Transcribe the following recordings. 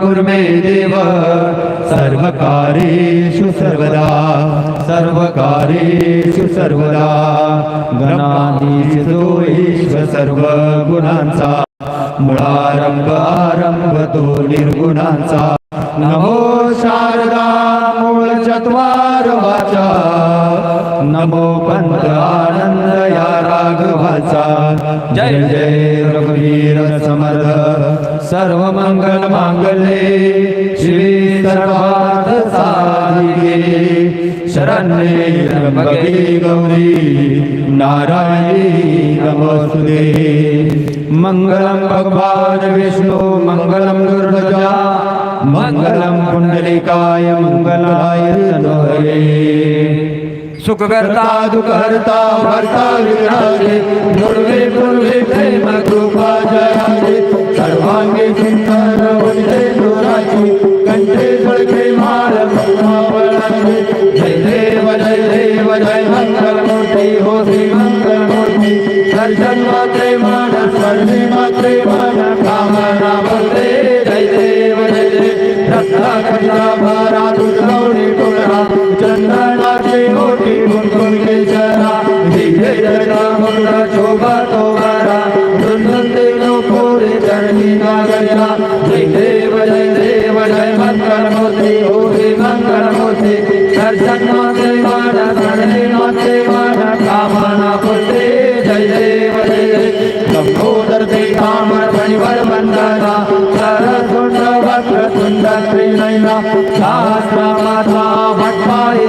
गुरुमे देव सर्वकारेषु सर्वदा सर्वकारेषु सर्वदा गणाधीशो ईश्वर सर्वगुणांचा। मुळारंभ आरंभ तो निर्गुणांचा. नमो शारदा मूळ चत्वार वाचा. नमो पंत आनंद या राघवाचा. जय जय रघुवीर समर्थ. सर्व मंगल मांगले श्री सर्वार्थ साधिके. शरण्ये त्र्यंबके गौरी नारायणी नमोस्तुते. मंगलम भगवान विष्णु, मंगलम गुरुराजा मंगलम पुंडलिकाय मंगलाय तनोहरे सुखकर्ता, दुःखहर्ता, भर्ता विराजे पूर्वे पूर्वे प्रेम, कृपा जयाजे सर्वांगी सुंदर वंदे दुराची कंठे जय देव जय देव, जय मंगल मूर्ति हो श्री मंगल मूर्ति दर्शन मात्रे मान, सर्वे मात्रे मान कामना बोलते जय देव जय देव। रक्षा खंडा भरा चंदनाचे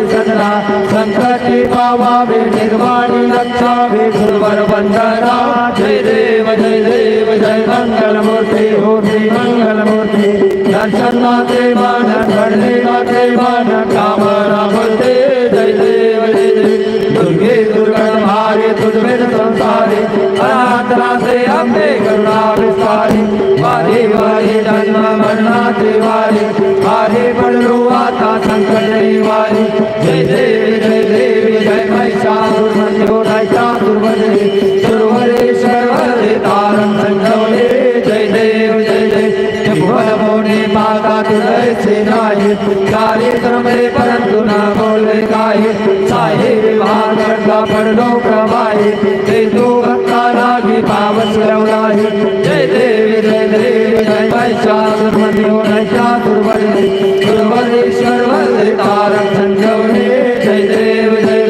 भट्टाय सदना संकटी पावावे निर्वाणी रक्षावे गुरुवर वंदना। जय देव जय देव, जय मंगल मूर्ती हो श्री मंगल मूर्ती दर्शन माते मान घडले माते मान, कामना बोलते जय देव जय देव। दुर्गे दुर्गण मारे तुझमें संसारे अनाथना से अम्बे करुणा विस्तारी। वारे वारे जन्म मरणाचे वारे वारे पडलो आता संकट वारी जय देवी जय देवी जय महिषासुरमर्दि हो महिषासुरमर्दि सुरवरेश्वर वरे तारं संजवले जय देव जय जय भुवन मोने माता तुझे से नाये सारे क्रमरे परंतु ना बोले काये साहे विभाग करता पडलो प्रवाहे ते तू भक्ता लागी पावस लवलाहे जय देवी जय देवी, जय महिषासुरमर्दि हो महिषासुरमर्दि सुरवरेश्वर वरे तारं संजवले जय देव, जय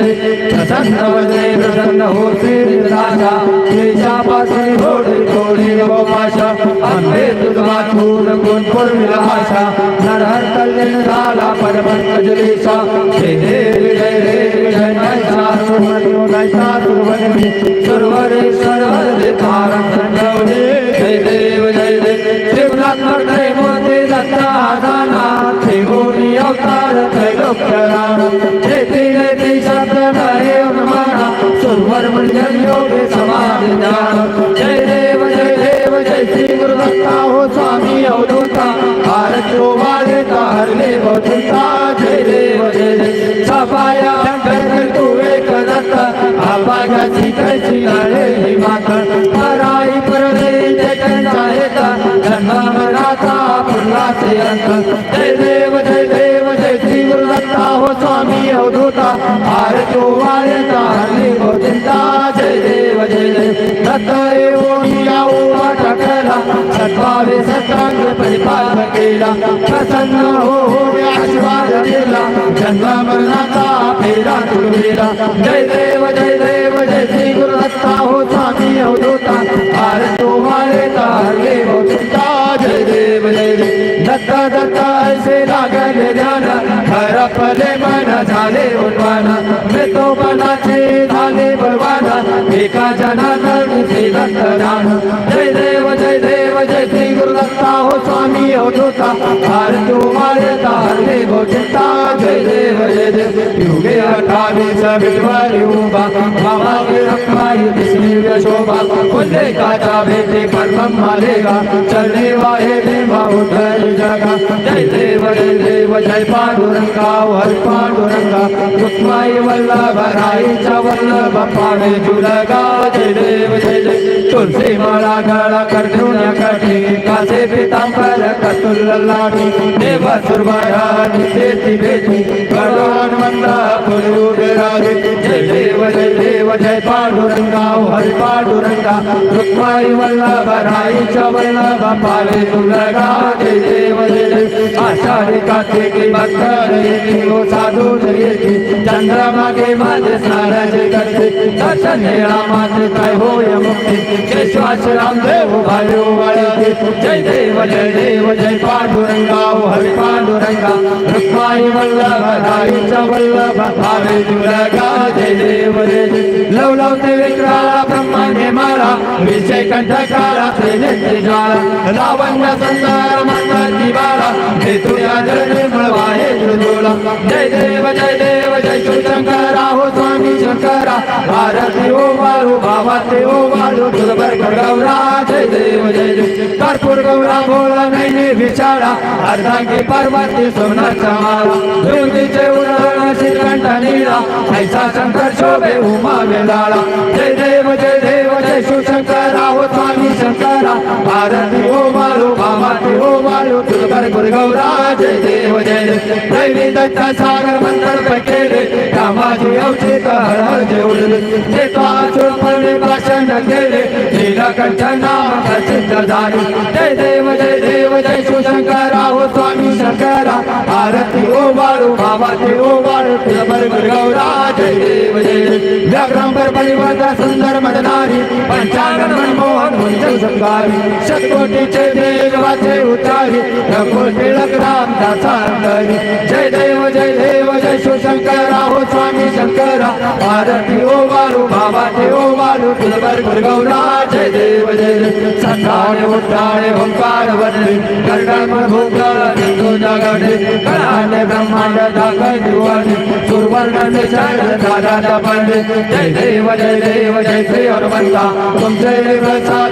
प्रसन्न वदने प्रसन्न हो श्री राजा तेजा क्लेशापासून थोडी थोडी नवो पाशा। अंबे तुझा चूर गुण पूर्विला आशा नरहर कल्याण झाला परमंत जलेशा जय देव जय देव। स्वामी अवधूता। भारत को वादेता हरले बहुता जय जय देव जय देव जय श्री गुरु दत्ता हो स्वामी अवधूता को वादेता हरले बहुता जय देव जय देव दत्त एवं वाटकला सत्वावे परिपालन केला प्रसन्न हो हो आशीर्वाद दिला जन्म मरणाचा फेरा तुडविला जय देव जय जय गुरु दत्ता हो स्वामी अवधूता भारत तो मारे तारले बहुता जय देव जय देव दत्ता दत्ता ऐसे लागल ध्यान हरपले मन झाले उन्वाना मृतो मनाचे झाले बळवाना एका जनानं श्री दत्तदान जय देव जय देव स्वामी अवधूता भारत मारे तारले चिंता जय देव जय देव युगे अठ्ठावीस विश्वारी उभा भावावी रखमाई दिसली यशोभा उल्लेखाचा भेटे परम मालेगा चरणे वाहे देवा उद्धर जगा। जय देव जय देव, जय पांडुरंगा हर पांडुरंगा। रुक्माई वल्लभ राईच्या वल्लभ पावे जुलगा। जय देव, जय जय तुलसी माळा गळा करधुण्या काठी कासे पितांबर कतुल लाठी, देव सुरबाया नित्य भेटी. भगवान मंदा पुरु विराजे जय देव जय देव, जय पांडुरंगा, हरि पांडुरंगा. रुक्माई वल्लभ राईच्या वल्लभ पावे. तुलगा जय देव आषाढी कार्तिकी भक्त येते हो साधू येते चंद्रमागे माझे स्नानाचे करते दर्शन रामाचे काय होय मुक्ती जय श्वास राम रामदेव भायो वाळते जय देव जय देव, जय पांडुरंगा हरि पांडुरंगा। रुक्माई वल्लभ राईच्या वल्लभ भावे तुलगा जय देव, जय जय लव ते लवते विक्राळा ब्रह्माने माळा विषय कंठकाळा त्रिनेत्री ज्वाळा लावण्य सुंदर मंदाची बाळा हे तुया जय निर्मळवा हे तुझोला जय देव जय देव जय शिवशंकरा हो स्वामी शंकरा भारत ओ वाळू बाबा ते ओ वाळू दुर्बर गौरा जय देव जय जय कर्पूर गौरा भोळा नैने विचारा अर्धांगी पार्वती सोनाचा माळा ज्योतीचे उरण श्रीकंठ नीळा ऐसा शंकर शोभे उमा वेलाळा जय देव जय देव जय शिवशंकरा हो स्वामी शंकरा भारत ओ वाळू ओ वाळू तुझबर गौरा जय देव जय जय दैवी दत्त सागर मंत्र पकेले कामाची अवचित हळहळ जेवढले ते तो आचुरपणे भाषण केले नीलकंठ नाम प्रसिद्ध झाले जय देव जय देव जय शिवशंकरा हो स्वामी शंकरा आरती ओ वाळू बाबा ते ओ वाळू तुझबर गौरा जय देव जय जय व्याघ्रांबर परिवर्तन सुंदर मदनारी पंचांगण मनमोहन संगारी शतकोटीचे देवाचे उतारी रघुल टिळक राम जय देव जय देव, जय शिवशंकरा हो स्वामी शंकरा। आरती ओ वाळू बाबा ते ओ वाळू तुझबर गौरा जय देव, जय जय संधाने उठाणे ओंकार वरले कर्णम भूंगळ निंदू जगडे कळाने ब्रह्मांड दाखल दिवाने सुरवर्ण निचार दादा पडले जय देव जय देव, जय श्री हनुमंता। तुमचे प्रसाद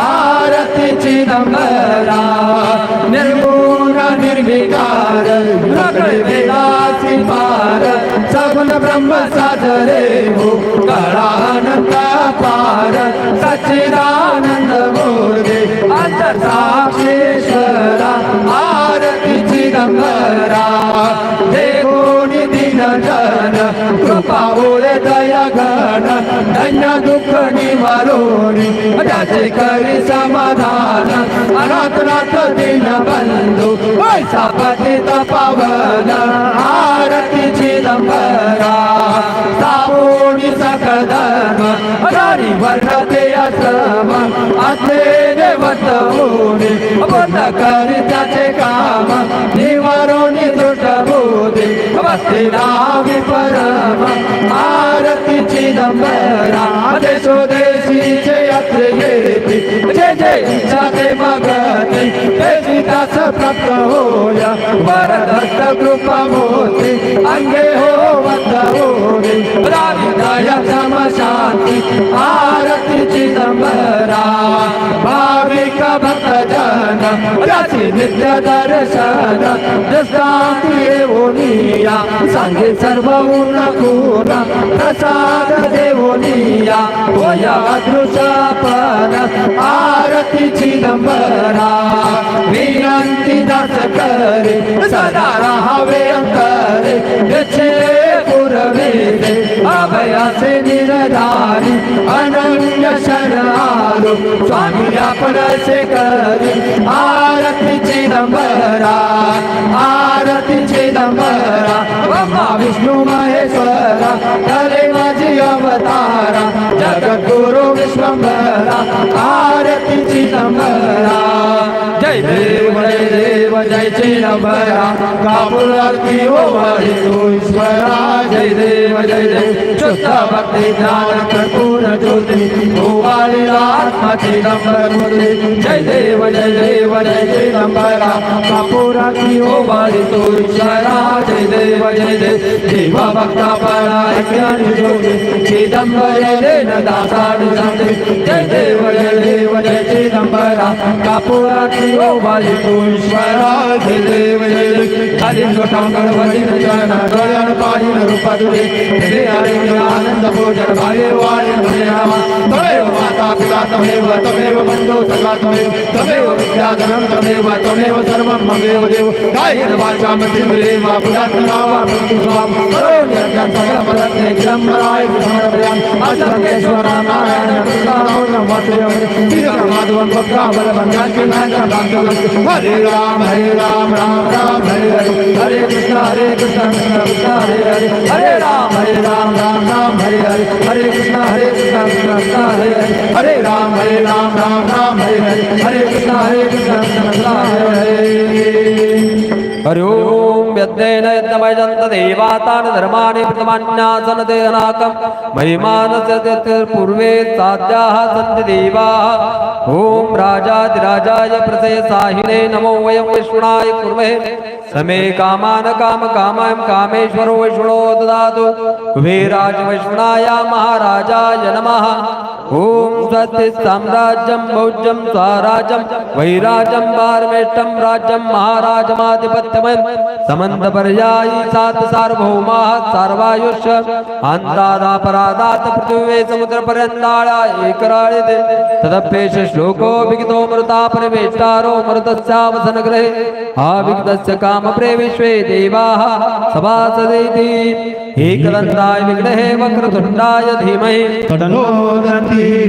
आरतीची नंबरा निर्गुण निर्विकार प्रकट वेदासी पार सगुण ब्रह्म साजरे हो कळानंद पाऊले दया घाण धन्य दुःख निवारोणी त्याचे करी समाधान अनाथ नाथ दिन बंधू पैसा पतित पावन आरती चिदंबरा साबोणी सकधर्म हरी वर्णते असम असले देवत होणे बंद करी त्याचे का नावी परम आरतीची नंबरा देशोदेशीचे यात्रे येते जय इच्छा ते मागते ते दास प्राप्त होया। वरदत्त कृपा मोते, अंगे हो वंद होणे रावी दया सम भक्त जन त्याची नित्य दर्शन दृष्टांती देवोनिया सांगे सर्व उन प्रसाद देवोनिया वया दृशापन आरतीची नंबरा विनंती दास करे सदा राहावे अंतरे. यचे पुरवेले अभयाचे निर्धारी, अनन्य शरणालो, स्वामी आपण से करी आरतीची नंबरा आरती विष्णू, महेश्वरा झाले माझी अवतारा, जगद्गुरु जय देव जय जय चिदंबरा कापूर आरती ओवाळी तू ईश्वरा जय देव जय देव शुद्ध भक्ती ज्ञान कर्पूर ज्योती ओवाळीला आत्मा चिदंबर मूर्ती जय देव जय देव जय चिदंबरा कापूर आरती ओवाळी तू ईश्वरा जय देव जय देव देवा भक्ता परा ज्ञानी ज्योती चिदंबरे जय देव जय देव जय तू ईश्वरा देव जय पाहिन रूप तुझे हे हरे आनंद भोजन भावे वाळे भजे नामा तमेव माता पिता तमेव तमेव बंधू सखा तमेव तमेव विद्याधरम तमेव तमेव सर्वं ममेव देव। कायेन वाचा मतिर्देव पुरात्मा वा मृत्यु स्वाम करोमि यज्ञं सकल पदत्ते गिरम्बराय विष्णुरभयाम् अजरकेश्वर नारायण कृष्णाराम वासुदेव माधवं भक्ता बलवन्तां नायकं हरे राम हरे राम राम राम, हरे हरे। हरे कृष्ण हरे कृष्ण कृष्ण कृष्ण, हरे हरे। हरे राम हरे राम राम राम, हरे हरे। हरे कृष्ण हरे कृष्ण कृष्ण कृष्ण, हरे हरे। हरे राम हरे राम राम राम, हरे हरे हरे कृष्ण हरे कृष्ण कृष्ण हरे हरे। हरि धर्माणि पूर्वे साध्याः सन्ति देवाः। प्रसेसाहिने नमो वयं विष्णुनाय कुर्महे। समे कामान् काम कामाय कामेश्वरो विष्णो ददातु। कुबेराज विष्णुनाय महाराजाय नमः। ॐ स्वस्ति साम्राज्यं भौज्यं स्वराज्यं वैराजं पारमेष्टं राज्यं, महाराजमाधिपत्यमयं। समन्तपर्यायी सात सार्वभौमाः सर्वायुष्य अन्तादापरादात् पृथिवे समुद्रपर्यन्ताळा एकराळिते। तदप्येष श्लोको विगितो मृता परिवेष्टारो मृतस्यावसनगृहे आविगतस्य कामप्रे विश्वे देवाः सभासदेति। एकदन्ताय विघ्नहे वक्रतुण्डाय धीमहि। तन्नो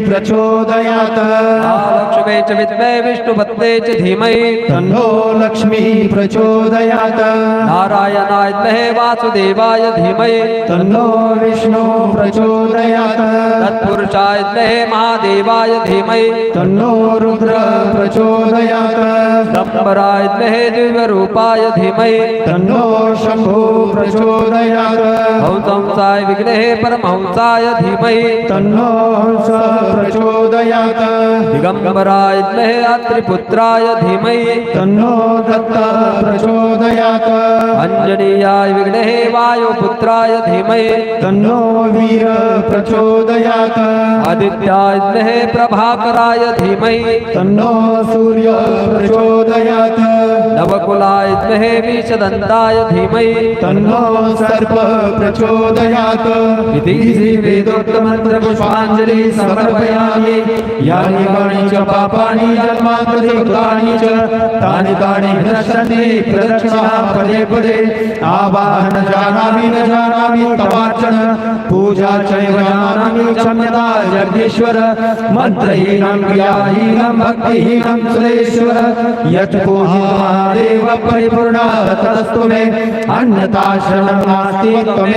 प्रचोदयात्। लक्ष्मे च विद्मे विष्णुपत्ने च धीमहि। तन्नो लक्ष्मी प्रचोदयात्। नारायणाय विद्महे वासुदेवाय धीमहि। तन्नो विष्णु प्रचोदयात्। तत्पुरुषाय विद्महे महादेवाय धीमहि। तन्नो रुद्र प्रचोदयात्। शम्बराय विद्महे दिव्यरूपाय धीमहि। तन्नो शम्भो प्रचोदयात्। हंसाय विघ्नहे परमहंसाय धीमहि। तन्नो हंस प्रचोदयात् दिगम्बराय विद्महे अत्रिपुत्राय धीमहि। तन्नो दत्त प्रचोदयात् अञ्जनीयाय विघ्नहे वायुपुत्राय धीमहि। तन्नो वीर प्रचोदयात् आदित्याय विद्महे प्रभाकराय धीमहि। तन्नो सूर्य प्रचोदयात् नवकुलाय विद्महे विषदन्ताय धीमहि। तन्नो सर्प प्रचोदयात्। इति वेदोक्तमन्त्रपुष्पाञ्जलि समर्पयामि। यानि कानि च पापानि च तानि तानि पदे पदे। आवाहन जानामि, न जानामि पूजा चैव जानामि क्षम्यता जगदीश्वर मन्त्रहीनं, क्रियाहीनं, भक्तिहीनं सुरेश्वर। यत् पूजित्वा देव परिपूर्णा ततस्तु मे नास्ति त्वमेव।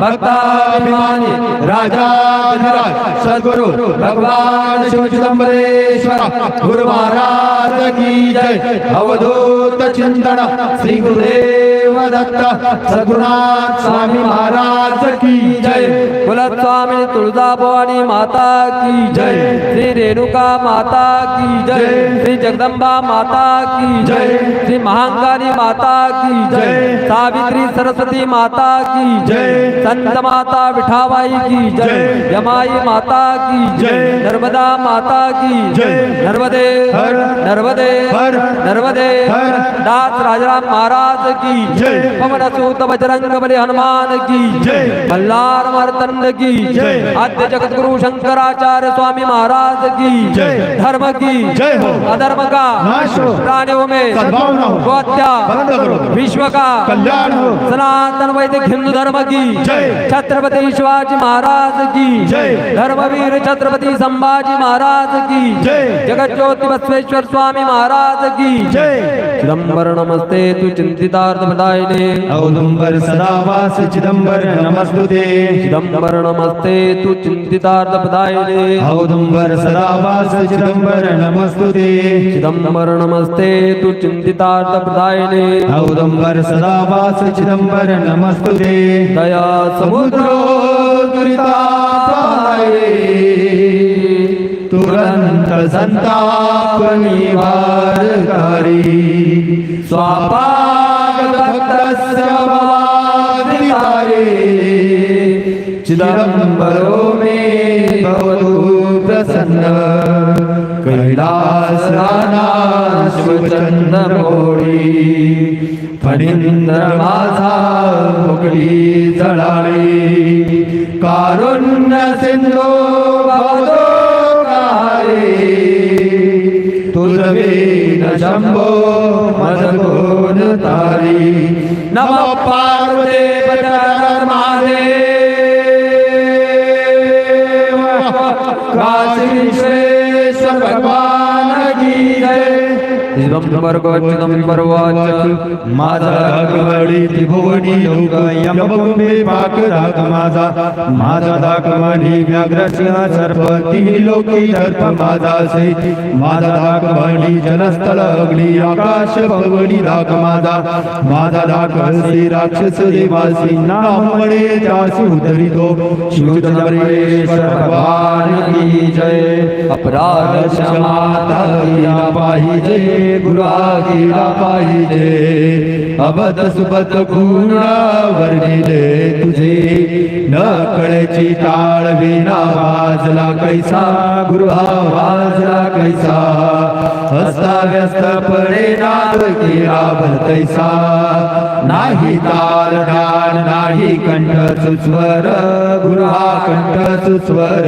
भक्ताभिमानी राजा सदगुरु भगवान शिव चिदम्बरेश्वर गुरु महाराज की जय। अवधूत चिंतन श्री गुरुदेव। दत्त सद्गुरुनाथ स्वामी महाराज की जय। बोला कुलस्वामी तुळजा भवानी माता की जय। श्री रेणुका माता की जय। श्री जगदम्बा माता की जय। श्री महांगारी माता की जय। सावित्री सरस्वती माता की जय। संत माता विठाबाई की जय। यमाई माता की जय। नर्मदा माता की जय। नर्मदे नर्मदे नर्मदे दास राजाराम महाराज की जय। पवन सूत बजरंग बली हनुमान की जय। मल्हार मर्तंड की जय। आद्य जगत गुरु शंकराचार्य स्वामी महाराज की जय। धर्म की जय हो। अधर्म का नाश हो। प्राणियों में सद्भावना हो। विश्व का कल्याण हो। सनातन वैदिक हिंदू धर्म की जय। छत्रपति शिवाजी महाराज की जय। धर्मवीर छत्रपति संभाजी महाराज की जय। जगत ज्योति बसवेश्वर स्वामी महाराज की जय। चिदंबर नमस्ते तु चिंतितार्थ बदायने औदुंबर सदावास चिदंबर नमस्तुते चिदंबर नमस्ते तु चिंतितार्थ बदायने औदुंबर सदावास चिदंबर नमस्तुते चिदंबर नमस्ते तु चिंतितार्थ बदायने औदुंबर सदावास चिदंबर नमस्तुते दया समुद्र समुद्रो दुरितापाये तुरंत संताप निवारकारी स्वापाग भक्तस्य वादितारे चिदंबरो मे भवतु प्रसन्न कैलासनाथ शिवचंद्रमोळी फणींद्र माझा मुकली जळाळी कारुण्य सिंधू भवतो काळे तुझवेन शंभो मदगोन तारी। नम पार्वते महादेव। चिदंबर चिदंबर वाच माझा रागवडी त्रिभुवनी मानी जनस्थळ आकाश पवनी राग माझा माझा दाग श्री राक्षस देवासी नाम म्हणे त्यासी उतरितो शिवचंद्रेश्वर भगवान की जय। अपराध क्षमाता केला पाहिजे गुरा पाहिजे. अबद सुबद गुणा वर्णिले तुझे. न कळची टाळ विना वाजला कैसा. गुरुहा वाजला कैसा. हस्ता व्यस्त पडे नाद केला भलतैसा. नाही ताल डाल नाही कंठ सुस्वर. गृहा कंठ सुस्वर.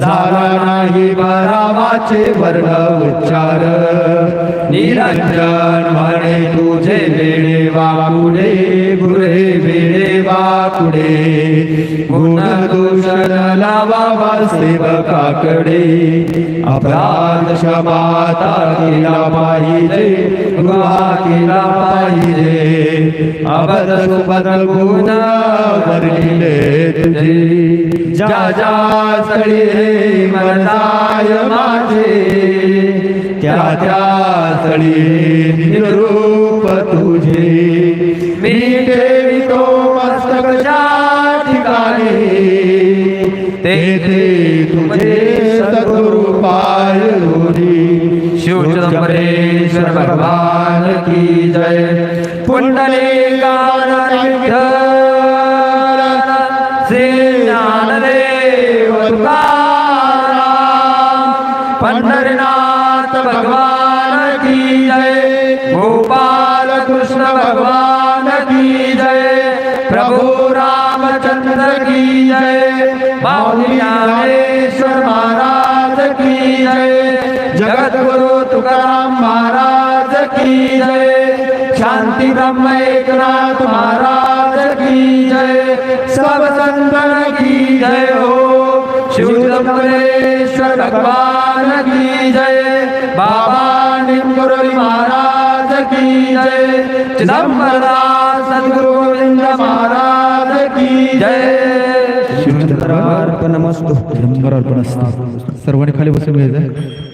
झाला नाही बारावाचे वर्ण उच्चार. निरंजन म्हणे तुझे वेळे वाकुडे गुरे वेळे वाकुडे गुण दूषण लावा सेवकाकडे. अपराध क्षमाता केला पाहिजे गुहा केला पाहिजे. अबद सुबद गुण वर्णिले तुझे. जा जा स्थळी मनाय माझे. त्या त्या स्थळी निरूप तुझे. मी ठेवितो मस्तकच्या ठिकाणी. तेथे तुझे सद्गुरु पाय दोरी शिवचंद्रेश्वर भगवान की जय. पुंडली जगत गुरु तुकाराम महाराज की जय। शांति ब्रह्म एकनाथ महाराज की जय। सब संतन की जय हो। शिव चिदंबरेश्वर भगवान की जय। बाबा निम्बुरली महाराज की जय। चिदंबरदास सद्गुरु महाराज की जय। अर्पण नमस्तो. ब्रह्मर अर्पण असतो सर्वांनी खाली बसून घ्यायचं?